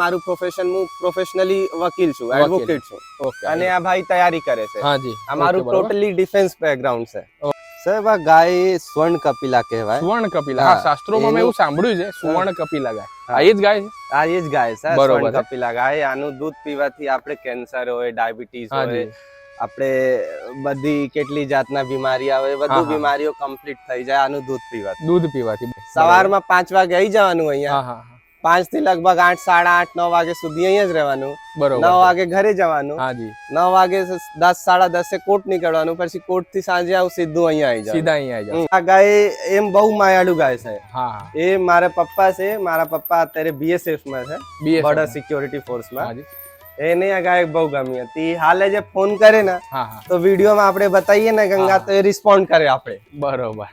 મારું પ્રોફેશન હું પ્રોફેશનલી વકીલ છું એડવોકેટ છું. અને આ ભાઈ તૈયારી કરે છે. હા જી. આ મારું ટોટલી ડિફેન્સ બેકગ્રાઉન્ડ છે. સાહેબ આ ગાય સ્વર્ણ કપિલા કહેવાય. સ્વર્ણ કપિલા. હા શાસ્ત્રોમાં મેં એવું સાંભળ્યું છે સુવર્ણ કપિલા ગાય. આ એ જ ગાય છે? આ એ જ ગાય છે સ્વર્ણ કપિલા ગાય. આનું દૂધ પીવાથી આપણે કેન્સર હોય ડાયાબિટીસ હોય આપણે બધી કેટલી જાતના બીમારી આવે બધું બીમારીઓ કમ્પ્લીટ થઈ જાય આનું દૂધ પીવાથી. દૂધ પીવાથી. સવારમાં પાંચ વાગે આવી જવાનું અહીંયા. હા હા. પાંચથી લગભગ આઠ સાડા આઠ નવ વાગે સુધી અહીંયા જ રહેવાનું. બરોબર. નવ વાગે ઘરે જવાનું. હાજી નવ વાગે દસ સાડા દસે કોર્ટ નીકળવાનું પછી કોર્ટથી સાંજે આવું સીધું અહીંયા આવી જાય સીધા અહીંયા આવી જાય આ ગાય એમ બહુ માયાળુ ગાય છે. હા એ મારા પપ્પા છે. મારા પપ્પા અત્યારે બીએસએફમાં છે. બોર્ડર સિક્યોરિટી ફોર્સમાં. એને આ ગાય બહુ ગમી હતી. હાલે જે ફોન કરે ને તો વિડીયોમાં આપણે બતાવીએ ને ગંગા તો એ રિસ્પોન્ડ કરે આપણે. બરોબર.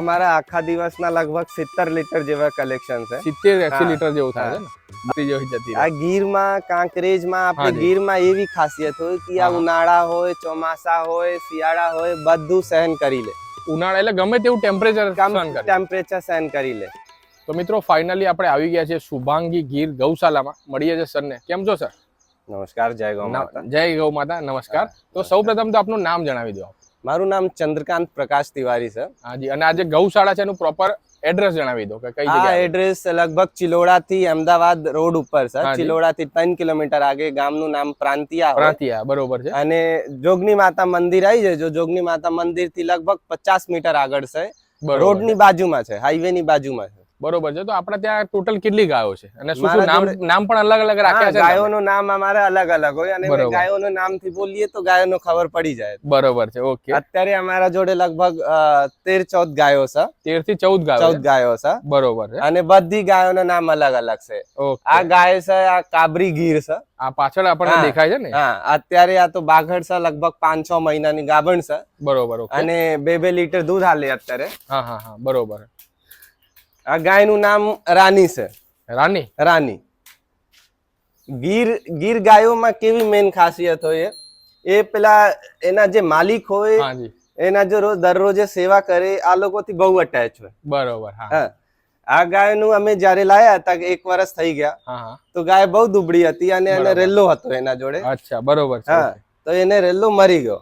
અમારા આખા દિવસના લગભગ સિત્તેર લીટર જેવા કલેક્શન છે. સિત્તેર એસી લીટર જેવું થાય છે. આ ગીરમાં કાંકરેજમાં આપણે ગીરમાં એવી ખાસિયત હોય કે આ ઉનાળા હોય ચોમાસા હોય શિયાળા હોય બધું સહન કરી લે. ઉનાળા એટલે ગમે તેવું ટેમ્પરેચર સહન કરે ટેમ્પરેચર સહન કરી લે. તો મિત્રો ફાઇનલી આપણે આવી ગયા છે શુભાંગી ગીર ગૌશાલામાં. મળીએ છે સરને. કેમ છો સર નમસ્કાર જય ગૌ માતા. જય ગૌ માતા નમસ્કાર. તો સૌપ્રથમ તો આપનું નામ જણાવી દો. મારું નામ ચંદ્રકાંત પ્રકાશ તિવારી છે. હાજી અને આજે ગૌશાળા છે એનું પ્રોપર એડ્રેસ જણાવી દો કે કઈ જગ્યાએ? એડ્રેસ લગભગ ચિલોડા થી અમદાવાદ રોડ ઉપર છે. ચિલોડા થી ત્રણ કિલોમીટર આગે ગામનું નામ પ્રાંતિયા પ્રાંતિયા બરોબર છે. અને જોગની માતા મંદિર આવી જો જોગની માતા મંદિરથી લગભગ પચાસ મીટર આગળ છે. રોડની બાજુમાં છે હાઈવે ની બાજુમાં છે. બરોબર છે. તો આપણે ત્યાં ટોટલ કેટલી ગાયો છે? અને શું શું નામ નામ પણ અલગ અલગ રાખ્યા છે ગાયોનું નામ અમારે અલગ અલગ હોય અને. ગાયોનું નામથી બોલીએ તો ગાયોનો ખબર પડી જાય. બરોબર છે ઓકે. અત્યારે અમારા જોડે લગભગ અ, તેર ચૌદ ગાયો છે. 13 થી ચૌદ ગાયો ચૌદ છે. ગાયો છે. બરોબર છે. અને બધી ગાયોના નામ અલગ અલગ છે. આ ગાય છે આ કાબરી ગીર છે. આ પાછળ આપણને દેખાય છે ને? હા અત્યારે આ તો બાઘડ છે લગભગ પાંચ છ મહિનાની ગાભણ છે. બરોબર ઓકે. અને બે બે લીટર દૂધ હાલે અત્યારે. હા હા હા બરોબર. આ ગાયનું નામ રાની છે. રાની? રાની. ગીર ગીર ગાયોમાં કેવી મેન ખાસિયત હોય એ? પેલા એના જે માલિક હોય એના જો રોજ દરરોજ સેવા કરે આ લોકોથી બહુ અટેચ હોય. બરોબર હા. આ ગાયનું અમે જ્યારે લાયા હતા કે એક વર્ષ થઈ ગયા તો ગાય બહુ દુબળી હતી અને એને. રેલ્લો હતો એના જોડે. અચ્છા બરોબર હા. તો એને રેલ્લો મરી ગયો.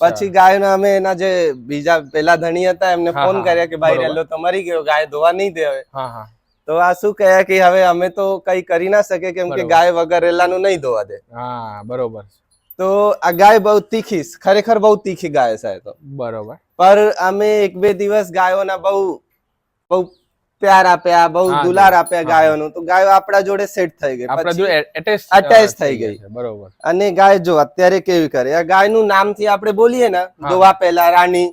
પછી ગાયનો અમે એના જે બીજા પેલા ધણી હતા એમને ફોન કર્યા કે ભાઈ રેલો રેલ્લો તો મરી ગયો ગાય ધોવા નહીં દે હવે. તો આ શું કહે કે હવે અમે તો કઈ કરી ના શકે કેમ કે ગાય વગર રેલાનું નહીં ધોવા દે. હા બરોબર. તો આ ગાય બહુ તીખી ખરેખર બહુ તીખી ગાય છે તો. બરોબર. પર અમે એક બે દિવસ ગાયોના બહુ બહુ પ્યાર આપ્યા બહુ દુલાર આપ્યા ગાયોનું. તો ગાયો આપણા જોડે સેટ થઈ ગઈ. attach થઈ ગઈ. બરોબર. અને ગાય જો અત્યારે કેવી કરે? આ ગાયનું નામથી આપણે બોલીએ ને ધોવા દોવા પહેલા રાણી.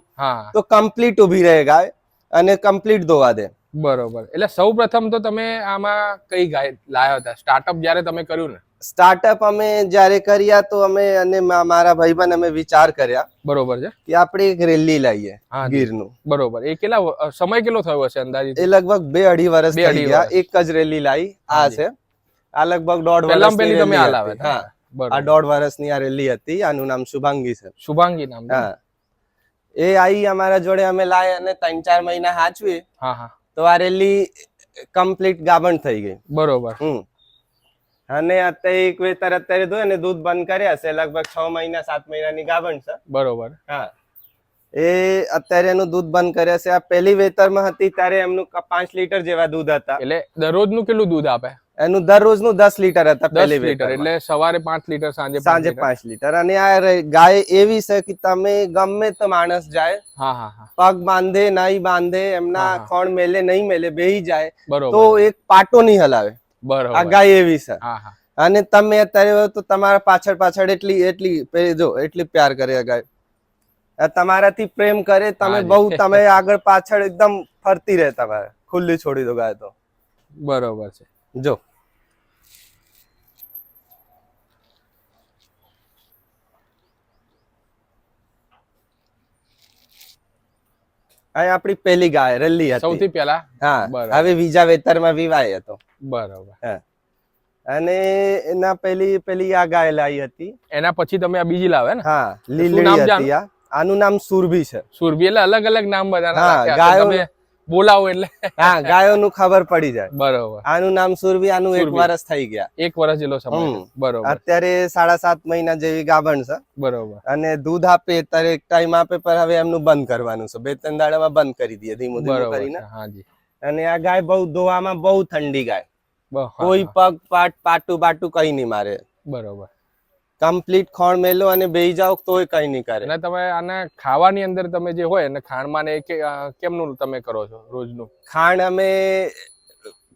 તો કમ્પ્લીટ ઊભી રહે ગાય અને કમ્પ્લીટ દોવા દે. બરોબર. એટલે સૌ પ્રથમ તો તમે આમાં કઈ ગાય લાયા હતા? સ્ટાર્ટઅપ જ્યારે તમે કર્યું ને સ્ટાર્ટઅપ અમે જ્યારે કર્યા તો અમે અને મારા ભાઈબંધ અમે વિચાર કર્યા બરોબર છે. કે આપણે એક રેલી નું ગીરનું. બરોબર. એ કેટલા સમય કેટલો થયો હશે અંદાજે એ લગભગ બે અઢી વર્ષ થઈ ગયા. એક જ રેલી લાવી આ છે. આ લગભગ દોઢ વર્ષ પહેલી તમે આ. હા. આ દોઢ વર્ષની આ રેલી હતી. આનું નામ શુભાંગી છે. શુભાંગી નામ. હા. એ આવી અમારા જોડે અમે લાય અને ત્રણ ચાર મહિના હાચવી હા હા. તો આ રેલી કમ્પ્લીટ ગાબણ થઈ ગઈ. બરોબર. હમ. અને અત્યારે એક વેતર અત્યારે ધોય ને દૂધ બંધ કર્યા છે. લગભગ છ મહિના સાત મહિનાની ગાભણ છે. બરોબર. હા. એ અત્યારે એનું દૂધ બંધ કર્યા છે. આ પહેલી વેતરમાં હતી ત્યારે એમનું પાંચ લીટર જેવા દૂધ હતા. એટલે દરરોજનું કેટલું દૂધ આપે? એનું દરરોજનું દસ લીટર હતા પેલી પહેલી લીટર એટલે સવારે પાંચ લીટર સાંજે સાંજે પાંચ લીટર. અને આ ગાય એવી છે કે તમે ગમે તો માણસ જાય હા હા હા. પગ બાંધે નહીં બાંધે એમના. ખોણ મેલે નહીં મેલે બેહી જાય તો એક પાટો નહીં હલાવે. આ ગાય એવી છે. અને તમે અત્યારે તો તમારા પાછળ પાછળ એટલી એટલી જો એટલી પ્યાર કરે આ ગાય. તમારાથી પ્રેમ કરે તમે બહુ તમે આગળ પાછળ એકદમ ફરતી રહે તમારે. ખુલ્લી છોડી દો ગાય તો. બરોબર છે. જો. આ આપણી પહેલી ગાય રલ્લી હતી. સૌથી પહેલા? હા. બરાબર. હવે બીજા વેતરમાં વિવાય હતો. બરોબર. અને એના પેલી પેલી આ ગાય લાવી હતી. એના પછી તમે આ બીજી લાવે ને? હા લીલડી હતી આ. આનું નામ સુરભી છે. સુરભી એટલે અલગ અલગ નામ બધાના હા, ગાયો- બોલાવો એટલે. હા ગાયોનું ખબર પડી જાય. બરોબર. આનું નામ સુરભી આનું એક. વર્ષ થઈ ગયા. એક વર્ષ જેટલો સમય. બરોબર. અત્યારે સાડા સાત મહિના જેવી ગાભણ છે. બરોબર. અને દૂધ આપે ત્યારે એક ટાઈમ આપે પણ હવે એમનું બંધ કરવાનું છે. બે ત્રણ દાડામાં બંધ કરી દઈએ ધીમું ધીમું કરીને. હાજી અને આ ગાય બહુ ધોવામાં બહુ ઠંડી ગાય. કોઈ પગ પાટ પાટું પાટું કઈ નહીં મારે. બરોબર. કમ્પ્લીટ ખોણ મેલો અને બેહી જાઓ તોય કઈ નહીં કરે. અને તમે આને ખાવાની અંદર તમે જે હોય ને ખાણમાં ને કેમનું તમે કરો છો રોજનું? ખાંડ અમે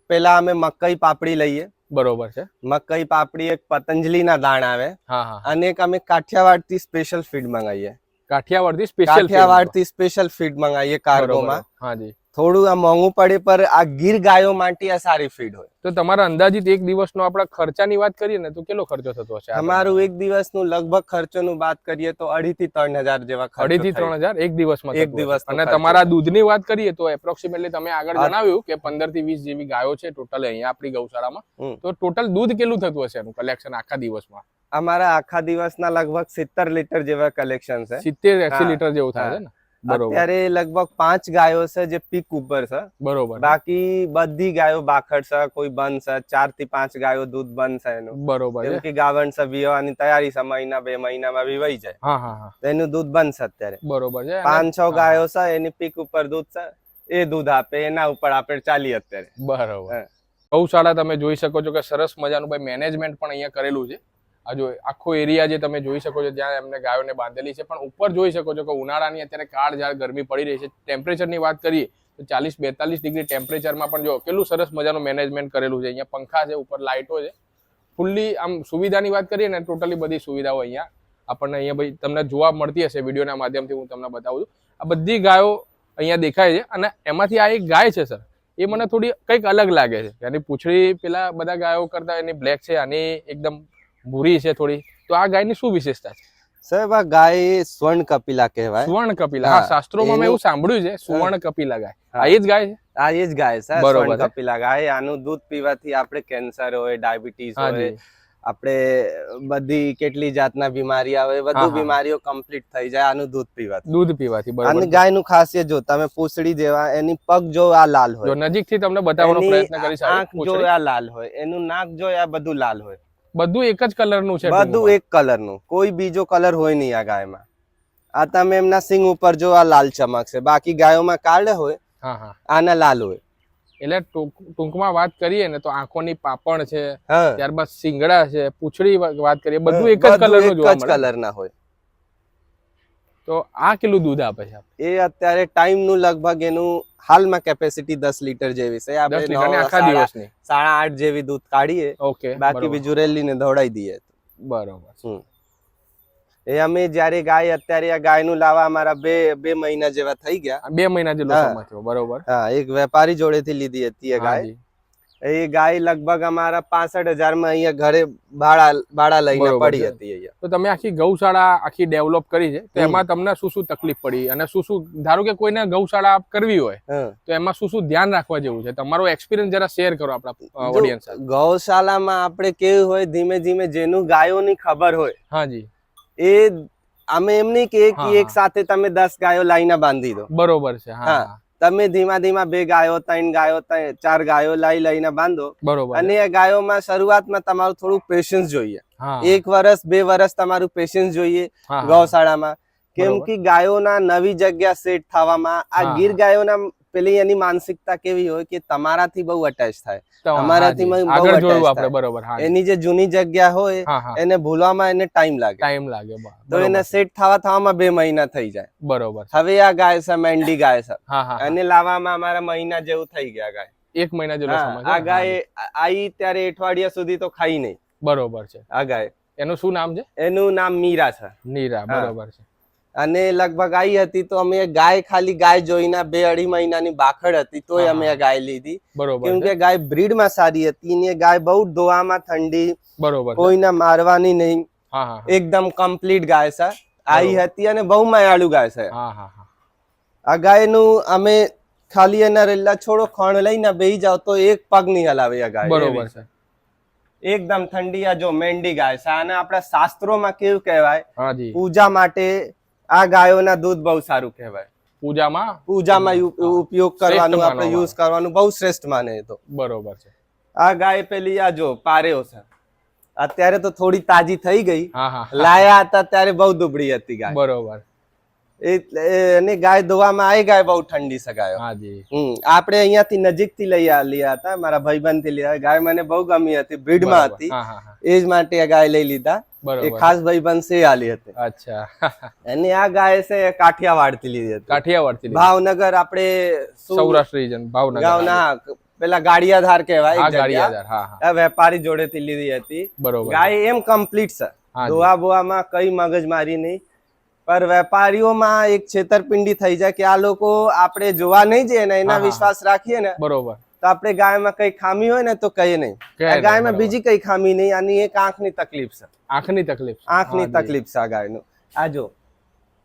પેલા અમે મકઈ પાપડી લઈએ. બરોબર છે. મકઈ પાપડી એક પતંજલિના દાણ આવે. હા હા અને એક અમે કાઠિયાવાડથી સ્પેશિયલ ફીડ મંગાવીએ કાઠિયાવાડથી સ્પેશિયલ કાઠિયાવાડથી સ્પેશિયલ ફીડ મંગાવીએ કાર્ગોમાં હાજી થોડું આ મોંઘું પડે પર આ ગીર ગાયો માટે આ સારી ફીડ હોય. તો તમારા અંદાજિત એક દિવસનો આપણા ખર્ચાની વાત કરીએ ને તો કેટલો ખર્ચો થતો હશે અમારું એક દિવસનું લગભગ ખર્ચોનું વાત કરીએ તો અઢી થી ત્રણ હજાર જેવા અઢી થી ત્રણ હજાર એક દિવસમાં એક દિવસ અને તમારા દૂધની વાત કરીએ તો એપ્રોક્સિમેટલી તમે આગળ. જણાવ્યું કે પંદરથી વીસ જેવી ગાયો છે ટોટલ અહીંયા આપણી ગૌશાળામાં. તો ટોટલ દૂધ કેટલું થતું હશે એનું કલેક્શન આખા દિવસમાં? અમારા આખા દિવસના લગભગ સિત્તેર લીટર જેવા કલેક્શન છે. સિત્તેર એસી. લીટર જેવું થાય છે ને? અત્યારે લગભગ પાંચ ગાયો છે જે પીક ઉપર છે. બરોબર. બાકી બધી ગાયો બાખડ છે કોઈ બંધ છે ચારથી પાંચ ગાયો દૂધ બંધ છે એનું. બરોબર કેમ કે ગાવણ છે વિવાહની તૈયારી છે મહિના બે મહિનામાં વિવાઈ જાય. હા હા હા. એનું દૂધ બંધ છે અત્યારે. બરોબર છે. પાંચ છ ગાયો છે એની પીક ઉપર દૂધ છે એ દૂધ આપે એના ઉપર આપણે ચાલી અત્યારે. બરોબર. ગૌશાળા તમે જોઈ શકો છો કે સરસ મજાનું ભાઈ મેનેજમેન્ટ પણ અહીંયા કરેલું છે. આ જો આખો એરિયા જે તમે જોઈ શકો છો, જ્યાં એમને ગાયોને બાંધેલી છે, પણ ઉપર જોઈ શકો છો કે ઉનાળાની અત્યારે કાળ જ્યારે ગરમી પડી રહી છે ટેમ્પરેચરની વાત કરીએ, તો ચાલીસ બેતાલીસ ડિગ્રી ટેમ્પરેચરમાં પણ જો કેટલું સરસ મજાનું મેનેજમેન્ટ કરેલું છે. અહીંયા પંખા છે, ઉપર લાઇટો છે. ફૂલ્લી આમ સુવિધાની વાત કરીએ ને ટોટલી બધી સુવિધાઓ અહીંયા આપણને અહીંયા ભાઈ તમને જોવા મળતી હશે વિડીયોના માધ્યમથી હું તમને બતાવું છું. આ બધી ગાયો અહીંયા દેખાય છે અને એમાંથી આ એક ગાય છે, સર. એ મને થોડી કંઈક અલગ લાગે છે. એની પૂંછડી પેલા બધા ગાયો કરતા એની બ્લેક છે, આની એકદમ ભૂરી છે થોડી. તો આ ગાયની શું વિશેષતા છે? સાહેબ આ ગાય સ્વર્ણ કપિલા કહેવાય. સ્વર્ણ કપિલા હા શાસ્ત્રોમાં મેં એવું સાંભળ્યું છે સુવર્ણ કપિલા ગાય આ એ જ ગાય છે? આ એ જ ગાય સાહેબ સ્વર્ણ કપિલા ગાય. આનું દૂધ પીવાથી આપણે કેન્સર હોય ડાયાબિટીસ હોય આપણે બધી કેટલી જાતના બીમારી આવે બધું બીમારીઓ કમ્પ્લીટ થઈ જાય આનું દૂધ પીવાથી. દૂધ પીવાથી બરાબર. અને ગાયનું ખાસિયત જો તમે પૂંછડી જેવા એની પગ જો આ લાલ જો હોય. નજીકથી તમને બતાવવાનો પ્રયત્ન કરીશ આંખ જો આ લાલ હોય એનું નાક જો આ બધું લાલ હોય. બધું એક જ કલરનું છે બધું એક કલરનું કોઈ બીજો કલર હોય નહીં આ ગાયમાં. આ તમે એમના સિંગ ઉપર જો આ લાલ ચમક છે બાકી ગાયોમાં કાળે હોય હા હા. આના લાલ હોય. એટલે ટૂંક- ટૂંકમાં વાત કરીએ ને તો આંખોની પાપણ છે ત્યારબાદ સિંગડા છે પૂછડી વાત કરીએ બધું એક જ કલર કલરનું એક જોવા મળે. કલર ના હોય. તો આ કેટલું દૂધ આપે છે એ અત્યારે ટાઈમનું લગભગ એનું હાલમાં કેપેસિટી દસ લીટર જેવી છે. આપણે ને આખા દિવસની? સાડા આઠ જેવી દૂધ કાઢીએ. ઓકે બાકી બીજું રેલીને દોડાઈ દઈએ. બરોબર. એ અમે જ્યારે ગાય અત્યારે આ ગાયનું લાવા અમારા બે બે મહિના જેવા થઈ ગયા. બે મહિના જેટલો સમય થયો બરોબર. હા એક વેપારી જોડેથી લીધી હતી એ ગાય. એ ગાય લગભગ અમારા પાસઠ હજારમાં અહીંયા ઘરે ભાડા ભાડા લઈને પડી હતી અહીંયા તો તમે આખી ગૌશાળા આખી ડેવલપ કરી છે તો એમાં તમને શું શું તકલીફ પડી અને શું શું ધારો કે કોઈને ગૌશાળા કરવી હોય. તો એમાં શું શું ધ્યાન રાખવા જેવું છે તમારો એક્સપિરિયન્સ જરા શેર કરો આપણા ઓડિયન્સ ગૌશાળામાં આપણે કેવું હોય ધીમે ધીમે જેનું ગાયોની ખબર હોય હાજી એ અમે એમ નહીં કે એક. સાથે તમે દસ ગાયો લાઈને બાંધી દો બરોબર છે. હા. તમે ધીમા ધીમા બે ગાયો ત્રણ ગાયો ચાર ગાયો લઈ લઈને બાંધો. બરોબર. અને એ ગાયોમાં શરૂઆતમાં તમારું થોડું પેશન્સ જોઈએ. એક વર્ષ બે વર્ષ તમારું પેશન્સ જોઈએ. ગૌશાળામાં. કેમ કે ગાયોના નવી જગ્યા સેટ થવામાં આ ગીર ગાયોના પેલી એની માનસિકતા કેવી હોય કે તમારાથી બહુ અટેચ થાય. તમારાથી. બહુ અટેચ. આપણે બરોબર હા. એની જે જૂની જગ્યા હોય એને ભૂલવામાં એને ટાઈમ લાગે. ટાઈમ લાગે તો એને સેટ થવા થવામાં બે મહિના થઈ જાય. બરોબર. હવે આ ગાય છે મેંડી ગાય છે. અને લાવવામાં અમારા મહિના જેવું થઈ ગયા ગાય. એક મહિના જેટલો સમય આ ગાય આઈ ત્યારે અઠવાડિયા સુધી તો ખાઈ નહીં. બરોબર છે. આ ગાય. એનું શું નામ છે? એનું નામ મીરા છે. મીરા બરોબર છે. અને લગભગ આવી હતી તો અમે ગાય ખાલી ગાય જોઈને બે અઢી મહિનાની બાખડ હતી તોય અમે ગાય લીધી. બરોબર કેમ કે ગાય બ્રીડમાં સારી હતી ને ગાય બહુ ધોવામાં ઠંડી બરોબર કોઈને મારવાની નહીં. એકદમ કમ્પ્લીટ ગાય છે. આવી હતી અને બહુ માયાળુ ગાય છે. આ ગાયનું અમે ખાલી એના રેલા છોડો ખણ લઈને બેહી જાવ તો એક પગ નહીં હલાવે આ ગાય બરોબર છે. એકદમ ઠંડી આ જો મેંડી ગાય છે. આને આપણા શાસ્ત્રોમાં કેવું કહેવાય? પૂજા માટે આ ગાયોના દૂધ બહુ સારું કહેવાય. પૂજામાં? પૂજામાં ઉપયોગ કરવાનું આપણે યુઝ કરવાનું બહુ શ્રેષ્ઠ માને તો. બરોબર છે. આ ગાય પેલી આ જો પારેઓ છે. અત્યારે તો થોડી તાજી થઈ ગઈ. લાયા હતા ત્યારે બહુ દુબળી હતી ગાય. બરોબર. એની ગાય ધોવામાં આવી ગાય બહુ ઠંડી સગાયો હમ આપણે અહીંયાથી નજીકથી લઈ લીધા હતા મારા ભાઈબંધથી લીધા ગાય મને બહુ ગમી હતી ભીડમાં. હતી. એ જ માટે આ ગાય લઈ લીધા. એ ખાસ ભાઈબંધ છે આલી હતી. અચ્છા. એની આ ગાય છે કાઠિયાવાડથી લીધી હતી. કાઠિયાવાડથી ભાવનગર આપણે સૌરાષ્ટ્ર રીજન ભાવનગર. ના પેલા ગાડિયાધાર કહેવાય ગાડિયાધાર હા વેપારી જોડેથી લીધી હતી. બરોબર. ગાય એમ કમ્પ્લીટ છે. ધોવા બોવામાં કઈ મગજમારી નહીં. પર વેપારીઓમાં એક છેતરપિંડી થઈ જાય કે આ લોકો આપણે જોવા નહીં જઈએ ને એના. વિશ્વાસ રાખીએ ને બરોબર. તો આપણે ગાયમાં કઈ ખામી હોય ને તો કહીએ નહીં. ગાયમાં બીજી કઈ ખામી નહીં આની એક આંખની તકલીફ છે. આંખની તકલીફ આંખની તકલીફ છે આ ગાયનું. આ જો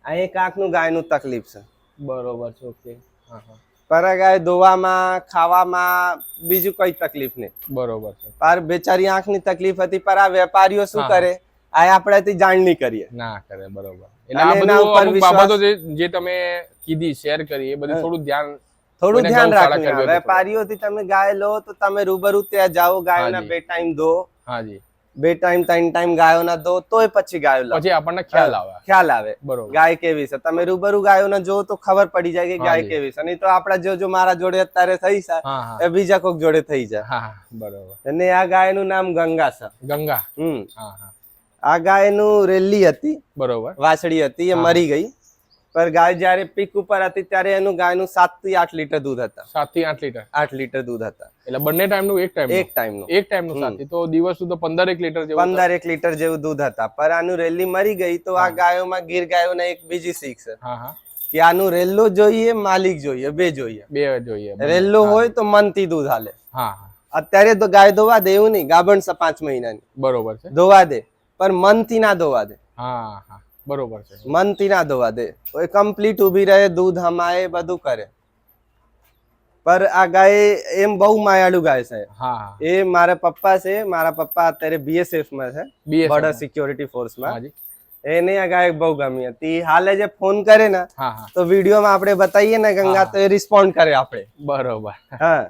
આ એક આંખનું ગાયનું તકલીફ છે. બરોબર છે ઓકે. હા હા. પર આ ગાય ધોવામાં ખાવામાં બીજું કઈ તકલીફ નહીં. બરોબર છે. પર બેચારી આંખની તકલીફ હતી પર આ વેપારીઓ શું કરે? આ આપણાથી જાણની કરીએ. ના કરે બરોબર. એટલે આ બધું અમુક બાબતો જે તમે કીધી શેર કરી એ બધું થોડું ધ્યાન થોડું ધ્યાન તો વેપારીઓથી તમે ગાય લો તો તમે રૂબરૂ ત્યાં જાઓ ગાયોના બે ટાઈમ ધો હાજી બે ટાઈમ ત્રણ ટાઈમ ગાયોના ધો તોય પછી ગાયો લો પછી આપણને ખ્યાલ આવે. ખ્યાલ આવે. બરોબર. ગાય કેવી છે? તમે રૂબરૂ ગાયોના જો તો ખબર પડી જાય કે ગાય કેવી છે. નહીં તો આપડા જો જો મારા જોડે અત્યારે થઈ છે એ બીજા કોઈક જોડે થઈ જાય. હા બરોબર. અને આ ગાયનું નામ ગંગા છે. ગંગા. હમ. હા હા. આ ગાયનું રેલી હતી. બરોબર. વાછડી હતી એ મરી ગઈ. પર ગાય જ્યારે પીક ઉપર હતી ત્યારે એનું ગાયનું સાતથી આઠ લીટર દૂધ હતા. સાતથી આઠ લીટર? આઠ લીટર દૂધ હતા. એટલે બંને ટાઈમનું એક ટાઈમ એક ટાઈમનું એક ટાઈમનું સાત તો દિવસ સુધી પંદર એક લીટર જેવું પંદર એક લીટર જેવું દૂધ હતા. પર આનું રેલી મરી ગઈ તો આ ગાયોમાં ગીર ગાયોના એક બીજી શીખ છે. હા હા. કે આનું રેલ્લો જોઈએ માલિક જોઈએ બે જોઈએ. બે જોઈએ રેલ્લો હોય તો મનથી દૂધ હાલે. હા અત્યારે તો ગાય ધોવા દે એવું નહીં ગાભણ છે પાંચ મહિનાની. બરોબર છે. ધોવા દે. પણ મનથી ના ધોવા દે. હા હા. બરોબર છે. મનથી ના ધોવા દે. એ કમ્પ્લીટ ઊભી રહે દૂધ હમાય બધું કરે. પર આ ગાય એમ બહુ માયાળુ ગાય છે. હા એ મારા પપ્પા છે મારા પપ્પા અત્યારે બીએસએફમાં છે બોર્ડર. સિક્યોરિટી ફોર્સમાં. એને આ ગાય બહુ ગમી હતી. હાલે જે ફોન કરે ને તો વિડીયોમાં આપણે બતાવીએ ને ગંગા તો એ રિસ્પોન્ડ કરે આપણે. બરોબર. હા.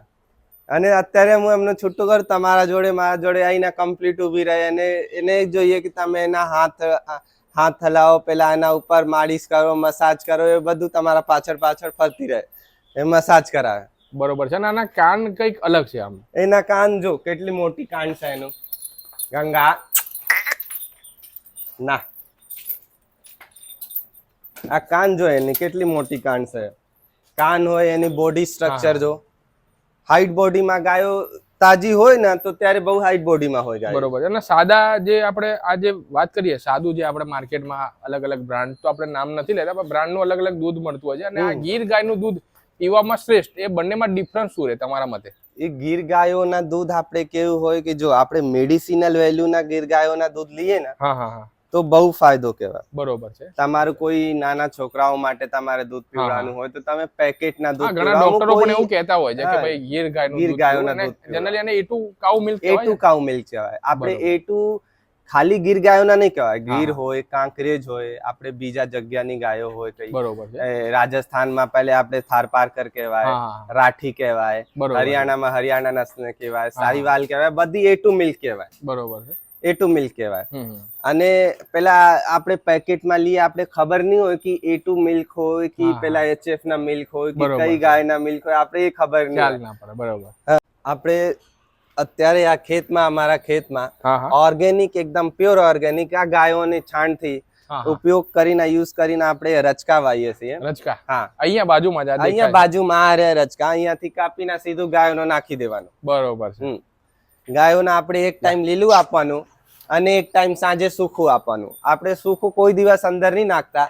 અને અત્યારે હું એમનો છૂટું કર તમારા જોડે મારા જોડે આવીને કમ્પ્લીટ ઊભી રહે અને એને જોઈએ કે તમે એના હાથ હાથ હલાવો પેલા એના ઉપર માલિશ કરો મસાજ કરો એ બધું તમારા પાછળ પાછળ ફરતી રહે. એ મસાજ કરાવે. બરોબર છે. આના કાન કંઈક અલગ છે આમ. એના કાન જો કેટલી મોટી કાન છે એનું. ગંગા. ના. આ કાન જો એની કેટલી મોટી કાન છે. કાન હોય એની બોડી સ્ટ્રક્ચર જો. હાઈટ બોડીમાં ગાયો તાજી હોય ને તો ત્યારે બહુ હાઈટ બોડીમાં હોય ગાય. બરોબર. અને સાદા જે આપણે આ જે વાત કરીએ સાદું જે આપણે માર્કેટમાં અલગ અલગ બ્રાન્ડ તો આપણે નામ નથી લેતા પણ બ્રાન્ડનું અલગ અલગ દૂધ મળતું હોય છે. અને આ ગીર ગાયનું દૂધ પીવામાં શ્રેષ્ઠ એ બંનેમાં ડિફરન્સ શું રહે તમારા મતે? એ ગીર ગાયોના દૂધ આપણે કેવું હોય કે જો આપણે મેડિસિનલ વેલ્યુના ગીર ગાયોના દૂધ લઈએ ને હા હા હા. તો બહુ ફાયદો કહેવાય. બરોબર છે. તમારે કોઈ નાના છોકરાઓ માટે તમારે દૂધ પીવડાવવાનું હોય તો તમે પેકેટના દૂધ ઘણા ડોક્ટરો પણ એવું કહેતા હોય છે કે ભાઈ ગીર ગાયનું ગીર ગાયોના દૂધ જનરલી એને એટુ કાઉ મિલ્ક A2 કહેવાય કાઉ મિલ્ક કહેવાય. આપણે બરોબર. A2 ખાલી ગીર ગાયોના નહીં કહેવાય. ગીર હોય કાંકરેજ હોય આપણે બીજા જગ્યાની ગાયો હોય કઈ. બરોબર રાજસ્થાનમાં પહેલે આપણે થારપારકર કહેવાય રાઠી કહેવાય હરિયાણામાં હરિયાણા નસ્લ કહેવાય. સારીવાલ કહેવાય બધી એટુ મિલ્ક કહેવાય. બરોબર છે. A2 મિલ્ક કહેવાય. અને પેલા આપણે પેકેટમાં લઈએ આપણે ખબર નહીં હોય કે A2 મિલ્ક હોય કે. પેલા એચએફ ના મિલ્ક હોય કે કઈ ગાયના મિલ્ક હોય આપણે એ ખબર નહીં બરોબર. આપણે અત્યારે આ ખેતમાં અમારા ખેતમાં ઓર્ગેનિક એકદમ પ્યોર ઓર્ગેનિક આ ગાયોની છાણથી ઉપયોગ કરીને યુઝ કરીને આપણે રચકા વાવીએ છીએ. રચકા? હા. અહીંયા બાજુમાં અહીંયા બાજુમાં આ રચકા. અહીંયાથી કાપીને સીધું ગાયોનો નાખી દેવાનું. બરોબર છે. ગાયોને આપણે એક ટાઈમ લીલું આપવાનું અને એક ટાઈમ સાંજે સુખું આપવાનું. આપણે સુખું કોઈ દિવસ અંદર નહીં નાખતા.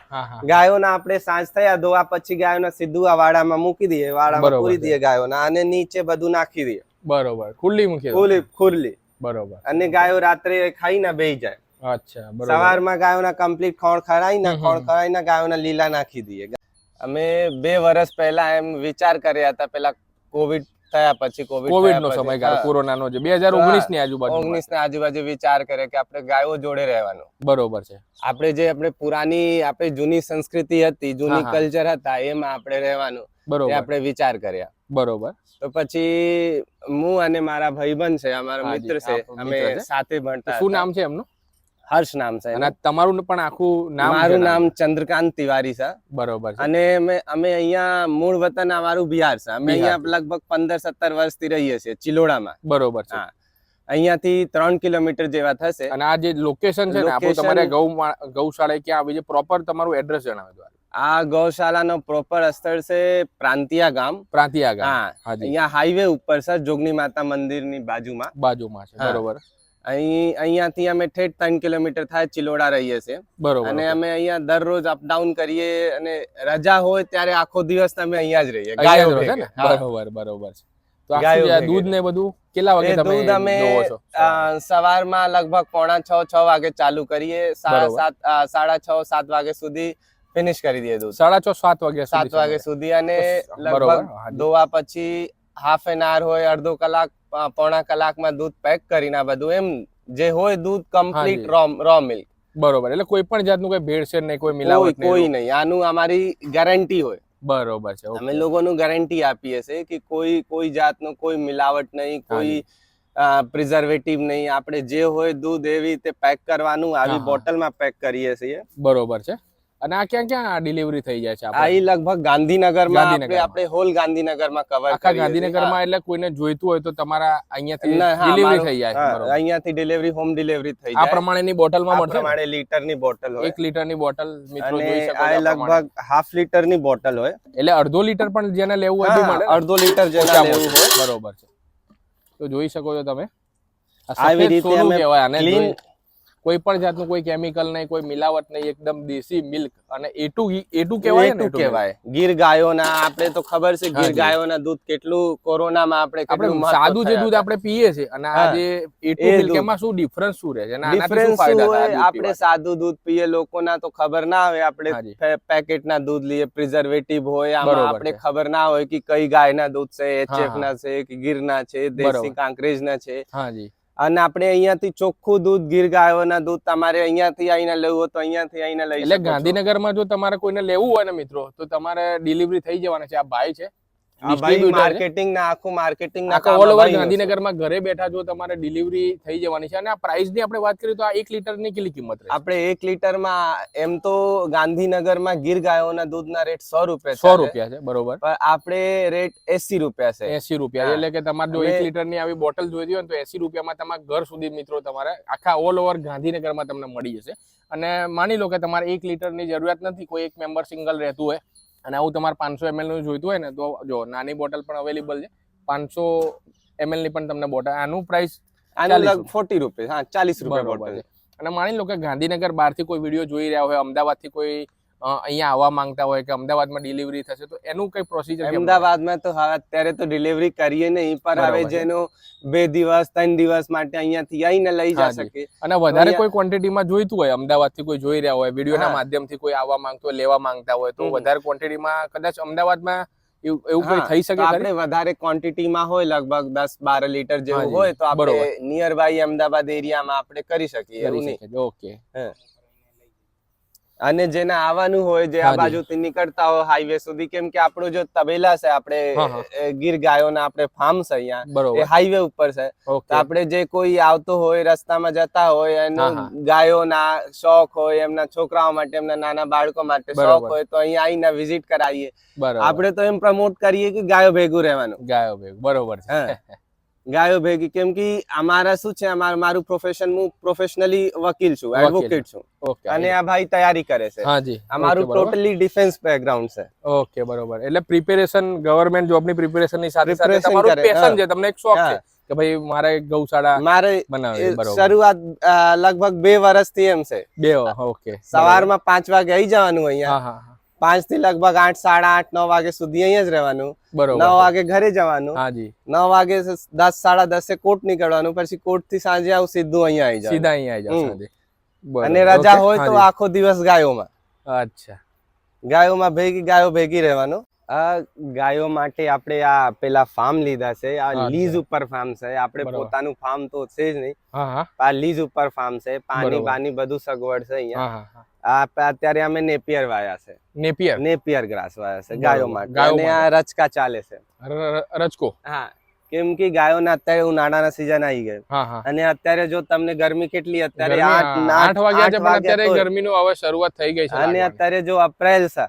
ગાયોના આપણે સાંજ થયા ધોવા પછી ગાયોને સીધું આ વાડામાં મૂકી દઈએ. વાડામાં પૂરી દઈએ ગાયોના અને નીચે બધું નાખી દઈએ. બરોબર. ખુલ્લી મૂકી ખુલ્લી ખુલ્લી. બરોબર. અને ગાયો રાત્રે ખાઈને બેહી જાય. અચ્છા સવારમાં ગાયોના કમ્પ્લીટ ખોળ ખરાઈને. ખોળ ખરાઈને ગાયોના લીલા નાખી દઈએ. અમે બે વર્ષ પહેલા એમ વિચાર કર્યા હતા પેલા કોવિડ થયા પછી કોવિડ કોવિડ નો સમયગાળો કોરોનાનો જે બે હજાર ઓગણીસની આજુબાજુ ઓગણીસની આજુબાજુ વિચાર કરે કે આપણે ગાયો જોડે રહેવાનું. બરોબર છે. આપણે જે આપણે પુરાની આપણે જૂની સંસ્કૃતિ હતી જૂની. કલ્ચર હતા એમાં આપણે રહેવાનું બરોબર. આપણે વિચાર કર્યા. બરોબર. તો પછી હું અને મારા ભાઈબંધ છે અમારા મિત્ર છે અમે. સાથે ભણતા શું નામ છે એમનું? હર્ષ નામ છે અને તમારું પણ આખું નામ મારું નામ ચંદ્રકાંત તિવારી છે. બરોબર અને અમે અમે અહીંયા મૂળ વતન અમારું બિહાર છે. અમે અહીંયા લગભગ પંદર સત્તર વર્ષથી રહીએ છીએ ચિલોડામાં. બરોબર છે. અહીંયાથી ત્રણ કિલોમીટર જેવા થશે. અને આ જે લોકેશન છે ને આપણું તમારે ગૌ ગૌશાળા ક્યાં આવી છે? પ્રોપર તમારું એડ્રેસ જણાવો દો આ ગૌશાળાનો પ્રોપર સ્થળ છે પ્રાંતિયા ગામ. પ્રાંતિયા ગામ. હા. અહીંયા હાઈવે ઉપર છે જોગની માતા મંદિરની બાજુમાં. બાજુમાં છે. બરોબર. અહીં અહીંયાથી અમે ઠેઠ ત્રણ કિલોમીટર થાય ચિલોડા રહીએ છીએ. બરોબર અને અમે અહીંયા દરરોજ અપડાઉન કરીએ અને રજા હોય ત્યારે આખો દિવસ અમે અહીંયા જ રહીએ. ગાયો. બરોબર બરોબર છે. દૂધ ને બધું કેટલા વાગે તમે દૂધ અમે સવારમાં લગભગ પોણા છ છ વાગે ચાલુ કરીએ. સાડા સાત સાડા છ સાત વાગે સુધી ફિનિશ કરી દઈએ દૂધ. સાડા છ સાત વાગ્યા સાત વાગે સુધી અને લગભગ. દોવા પછી હાફ એન આવર હોય અડધો કલાક પોણા કલાકમાં દૂધ પેક કરીને બધું એમ જે હોય દૂધ કમ્પ્લીટ. રો રો મિલ્ક બરોબર એટલે કોઈ પણ જાતનું કોઈ ભેળસેળ નહીં કોઈ મિલાવટ કોઈ નહીં આનું અમારી ગેરંટી હોય. બરોબર છે અમે લોકોનું ગેરંટી આપીએ છીએ કે કોઈ કોઈ જાતનું કોઈ મિલાવટ નહીં કોઈ પ્રિઝર્વેટિવ નહીં. આપણે જે હોય દૂધ એવી રીતે પેક કરવાનું આવી બોટલમાં પેક કરીએ છીએ. બરોબર છે. અને આ ક્યાં ક્યાં ડિલિવરી થઈ જાય છે આ ઈ લગભગ ગાંધીનગરમાં આપણે આપણે હોલ ગાંધીનગરમાં કવર આખા ગાંધીનગરમાં એટલે કોઈને જોઈતું હોય તો તમારા અહીંયાથી ડિલિવરી થઈ જાય. અહીંયાથી ડિલિવરી હોમ ડિલિવરી થઈ આ પ્રમાણે પ્રમાણેની બોટલમાં આ મળશે? પ્રમાણે લીટરની બોટલ હોય. એક લીટરની બોટલ મિત્રો જોઈ શકો આ આ લગભગ હાફ લીટરની બોટલ હોય. એટલે અડધો લીટર પણ જેને લેવું હોય તે મળે? અડધો લીટર જેને લેવું હોય. બરોબર છે. તો જોઈ શકો છો તમે. આ આવી રીતે અમે જોઈ- કોઈ પણ જાતનું કોઈ કેમિકલ નહીં કોઈ મિલાવટ નહીં એકદમ દેશી મિલ્ક અને એટુ એટુ કહેવાય ને એટું કહેવાય. ગીર ગાયોના આપણે તો ખબર છે ગીર ગાયોના દૂધ કેટલું કોરોનામાં આપણે આપણે સાદું જે દૂધ આપણે પીએ છીએ અને આ જે એટુ મિલ્ક એમાં શું ડિફરન્સ શું રહે છે? અને આનાથી શું ફાયદા થાય આપણે? સાદું દૂધ પીએ લોકોના તો ખબર ના હોય. આપણે પેકેટના દૂધ લઈએ પ્રિઝર્વેટિવ હોય આમાં આપણે ખબર ના હોય કે કઈ ગાયના દૂધ છે એચએફ ના છે કે ગીરના છે દેશી. કાંકરેજના છે. હા જી. અને આપણે અહીંયાથી ચોખ્ખું દૂધ ગીર ગાયોના દૂધ તમારે અહીંયાથી આવીને લેવું હોય તો અહીંયાથી આવીને લઈ એટલે ગાંધીનગરમાં જો તમારે કોઈને લેવું હોય ને મિત્રો તો તમારે ડિલિવરી થઈ જવાની છે. આ ભાઈ છે માર્કેટિંગ ના? આખું માર્કેટિંગ ના ઓલ ઓવર ગાંધીનગરમાં ઘરે બેઠા જો તમારે ડિલિવરી થઈ જવાની છે અને આ પ્રાઇસની આપણે વાત કરીએ તો આ એક લીટરની કેટલી કિંમત રહે આપણે એક લીટરમાં એમ તો ગાંધીનગરમાં ગીર ગાયોના દૂધના રેટ સો રૂપિયા સો. રૂપિયા છે બરોબર. પણ આપણે રેટ એસી રૂપિયા છે. એસી રૂપિયા એટલે કે તમારે જો એક લીટરની આવી બોટલ જોઈતી હોય તો એસી રૂપિયામાં તમારા ઘર સુધી મિત્રો તમારે આખા ઓલ ઓવર ગાંધીનગરમાં તમને મળી જશે. અને માની લો કે તમારે એક લીટરની જરૂરિયાત નથી કોઈ એક મેમ્બર સિંગલ રહેતું હોય અને આવું તમારે પાંચસો એમએલનું જોઈતું હોય ને તો જો નાની બોટલ પણ અવેલેબલ છે. પાંચસો એમએલની પણ તમને બોટલ આનું પ્રાઇસ આનું 40 ફોર્ટી રૂપિયા હા ચાલીસ રૂપિયા બોટલ છે. અને માની લો કે ગાંધીનગર બહારથી કોઈ વીડિયો જોઈ રહ્યા હોય અમદાવાદથી કોઈ અહીંયા આવવા માંગતા હોય કે અમદાવાદમાં ડિલિવરી થશે તો એનું કઈ પ્રોસિજર અમદાવાદમાં તો હવે અત્યારે તો ડિલિવરી કરીએ નહીં પણ હવે જેનો બે દિવસ ત્રણ દિવસ માટે અહીંયાથી આવીને લઈ જઈ. શકે અને વધારે કોઈ ક્વોન્ટિટીમાં જોઈતું હોય અમદાવાદથી કોઈ જોઈ રહ્યા હોય વિડીયોના. માધ્યમથી કોઈ આવવા માંગતો હોય લેવા માંગતા હોય તો. વધારે ક્વોન્ટિટીમાં કદાચ અમદાવાદમાં એવું કઈ થઈ શકે આપણે વધારે ક્વોન્ટિટીમાં હોય લગભગ દસ બાર લીટર જેવું હોય તો આપણે નિયર બાય અમદાવાદ એરિયામાં આપણે કરી શકીએ. ઓકે. અને જેને આવવાનું હોય જે આ બાજુથી નીકળતા હોય હાઈવે સુધી કેમ કે આપણું જો તબેલા છે આપણે ગીર ગાયોના આપણે ફાર્મ છે અહીંયા. એ હાઈવે ઉપર છે. તો આપણે જે કોઈ આવતો હોય રસ્તામાં જતા હોય એનો ગાયોના શોખ હોય એમના છોકરાઓ માટે એમના નાના બાળકો માટે શોખ હોય તો અહીંયા આવીને વિઝિટ કરાવીએ. આપણે તો એમ પ્રમોટ કરીએ કે ગાયો ભેગું રહેવાનું. ગાયો ભેગું. બરોબર છે. ગાયો ભેગી. કેમ કે અમારા શું છે અમારું મારું પ્રોફેશન હું પ્રોફેશનલી વકીલ છું એડવોકેટ છું. અને આ ભાઈ તૈયારી કરે છે. હાજી અમારું ટોટલી ડિફેન્સ બેકગ્રાઉન્ડ છે. ઓકે બરોબર. એટલે પ્રિપેરેશન ગવર્નમેન્ટ જોબની પ્રિપેરેશનની સાથે સાથે તમારું પેશન છે તમને એક શોખ છે કે ભાઈ મારે ગૌશાળા મારે શરૂઆત લગભગ બે વર્ષથી એમ છે. બે ઓકે. સવારમાં પાંચ વાગે આવી જવાનું અહીંયા. પાંચથી લગભગ આઠ સાડા આઠ નવ વાગે સુધી અહીંયા જ રહેવાનું. નવ વાગે ઘરે જવાનું. હા જી. નવ વાગે દસ સાડા દસે કોર્ટ નીકળવાનું પછી કોર્ટથી સાંજે આવું સીધું અહીંયા આવી જાય સીધા અહીંયા આવી. બરોબર. અને રજા હોય તો આખો દિવસ ગાયોમાં. અચ્છા. ગાયોમાં ભેગી ગાયો ભેગી રહેવાનું. આ ગાયો માટે આપણે આ પેલા ફાર્મ લીધા છે. આ લીઝ ઉપર ફાર્મ છે. આપણે પોતાનું ફાર્મ તો છે જ નહીં. આ લીઝ ઉપર ફાર્મ છે. પાણી પાણી બાની બધું સગવડ છે અહીંયા. અત્યારે અમે નેપિયર વાયા છે. નેપિયર? નેપિયર ગ્રાસ વાયા છે. ગાયો માટે અને આ રચકા ચાલે છે. રચકો હા. કેમ કે ગાયોના અત્યારે ઉનાળાના સીઝન આવી ગયો. અને અત્યારે જો તમને ગરમી કેટલી અત્યારે આઠ વાગ્યા છે પણ અત્યારે તોય. ગરમીનું હવે શરૂઆત થઈ ગઈ છે અને અત્યારે જો અપ્રેલ છે.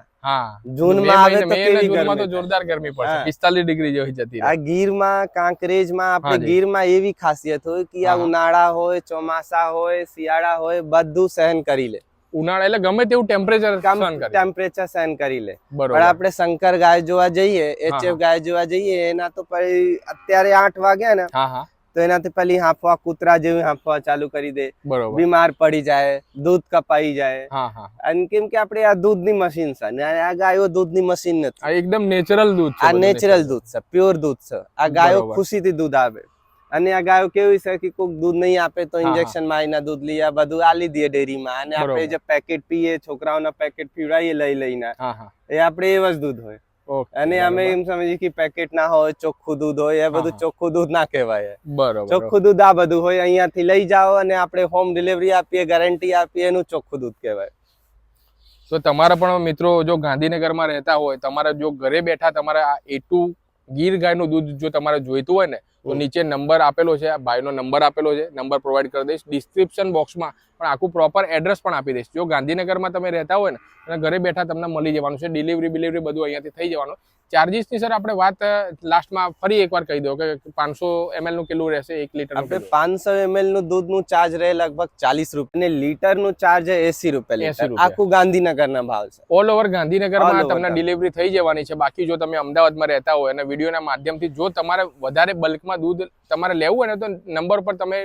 જૂનમાં આવે તો કેવી ગરમી તો જોરદાર ગરમી પડશે. હા. પિસ્તાલીસ ડિગ્રી જેવી જતી આ ગીરમાં કાંકરેજ કાંકરેજમાં આપણે ગીરમાં એવી ખાસિયત હોય કે આ ઉનાળા હોય ચોમાસા હોય શિયાળા હોય બધું સહન કરી લે. ઉનાળા એટલે ગમે તેવું ટેમ્પરેચર સહન કરે ટેમ્પરેચર સહન કરી લે. પણ આપણે શંકર ગાય જોવા જઈએ. એચએફ ગાય જોવા જઈએ એના તો પછી અત્યારે આઠ વાગ્યા ને તો એનાથી પેલી હાંફવા કૂતરા જેવી હાંફવા ચાલુ કરી દે. બીમાર પડી જાય દૂધ કપાઈ જાય. અને કેમ કે આપણે આ દૂધની મશીન છે ને આ ગાયો દૂધની મશીન નથી. એકદમ નેચરલ દૂધ છે આ નેચરલ દૂધ છે પ્યોર દૂધ છે. આ ગાયો. ખુશીથી દૂધ આપે અને આ ગાયો કેવી છે કે કોઈક દૂધ નહીં આપે તો. ઇન્જેક્શન મારીને દૂધ લઈ આ બધું આલી દઈએ ડેરીમાં. અને આપણે જે પેકેટ પીએ છોકરાઓના પેકેટ પીવડાવીએ લઈ લઈને એ આપણે એવા જ દૂધ હોય. અને અમે એમ સમજીએ કે પેકેટ ના હોય ચોખ્ખું દૂધ હોય એ બધું ચોખ્ખું દૂધ ના કહેવાય. બરોબર ચોખ્ખું દૂધ આ બધું હોય અહીંયાથી લઈ જાઓ અને આપણે હોમ ડિલિવરી આપીએ ગેરંટી આપીએ એનું ચોખ્ખું દૂધ કહેવાય. તો તમારા પણ મિત્રો જો ગાંધીનગરમાં રહેતા હોય તમારા જો ઘરે બેઠા તમારે આ એટુ ગીર ગાયનું દૂધ જો તમારે જોઈતું હોય ને તો નીચે નંબર આપેલો છે ભાઈનો નંબર આપેલો છે નંબર પ્રોવાઈડ કરી દઈશ. ડિસ્ક્રિપ્શન બોક્સમાં પણ આખું પ્રોપર એડ્રેસ પણ આપી દઈશ. જો ગાંધીનગરમાં તમે રહેતા હોય ને અને ઘરે બેઠા તમને મળી જવાનું છે ડિલિવરી બિલિવરી બધું અહીંયાથી થઈ જવાનું. ચાર્જિસની સર આપણે વાત લાસ્ટમાં ફરી એકવાર કહી દો કે પાંચસો એમએલનું કેટલું રહેશે એક લીટર આપણે પાંચસો એમએલનું દૂધનું ચાર્જ રહે લગભગ ચાલીસ રૂપિયા અને લીટરનું ચાર્જ એસી રૂપિયા 80 રૂપિયા. આખું ગાંધીનગર ના ભાવ છે. ઓલ ઓવર ગાંધીનગરમાં તમને ડિલિવરી થઈ જવાની છે. બાકી જો તમે અમદાવાદમાં રહેતા હોય અને વિડીયોના માધ્યમથી જો તમારે વધારે બલ્કમાં દૂધ તમારે લેવું હોય ને તો નંબર પર તમે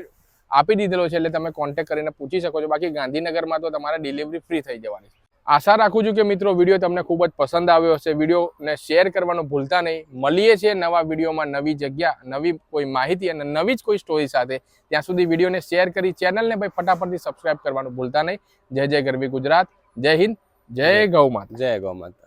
આપી દીધેલો છે એટલે તમે કોન્ટેક કરીને પૂછી શકો છો. બાકી ગાંધીનગરમાં તો તમારે ડિલિવરી ફ્રી થઈ જવાની છે. આશા રાખું છું કે મિત્રો વીડિયો તમને ખૂબ જ પસંદ આવ્યો હશે. વિડીયોને શેર કરવાનું ભૂલતા નહીં. મળીએ છીએ નવા વિડીયોમાં નવી જગ્યા નવી કોઈ માહિતી અને નવી જ કોઈ સ્ટોરી સાથે. ત્યાં સુધી વિડીયોને શેર કરી ચેનલને ભાઈ ફટાફટથી સબસ્ક્રાઇબ કરવાનું ભૂલતા નહીં. જય જય ગરવી ગુજરાત. જય હિન્દ. જય. ગૌ માતા. જય ગૌ માતા.